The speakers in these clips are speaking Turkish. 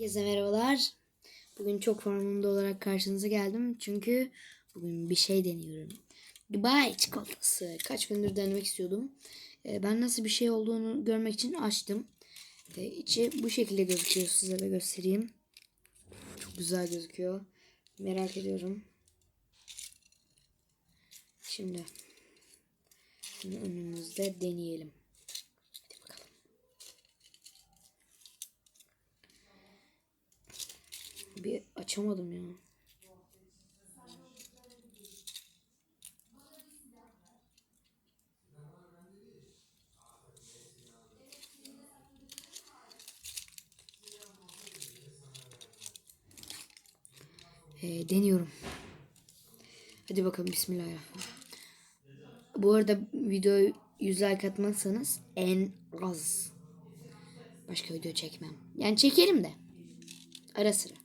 Herkese merhabalar. Bugün çok formunda olarak karşınıza geldim. Çünkü bugün bir şey deniyorum. Dubai çikolatası. Kaç gündür denemek istiyordum. Ee, ben nasıl bir şey olduğunu görmek için açtım. İçi bu şekilde gözüküyor. Size de göstereyim. Çok güzel gözüküyor. Merak ediyorum. Şimdi bunu önümüzde deneyelim. Hadi bakalım. Bir açamadım ya. Ee, deniyorum. Hadi bakalım bismillahirrahmanirrahim. Bu arada videoyu 100 like atmazsanız en az başka video çekmem. Yani çekerim de. Ara sıra.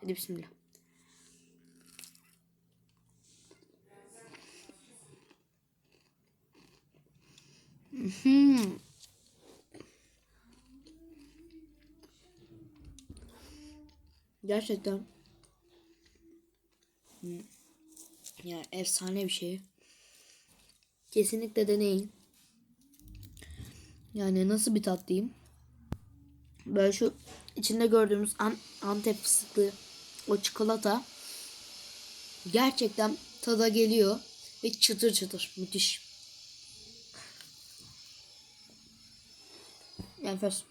Hadi bismillah. Mhm. Gerçekten. Hmm. Ya efsane bir şey. Kesinlikle deneyin. Yani nasıl bir tat diyeyim. Böyle şu içinde gördüğümüz an, Antep fıstıklı o çikolata gerçekten tada geliyor ve çıtır çıtır müthiş. Enfes.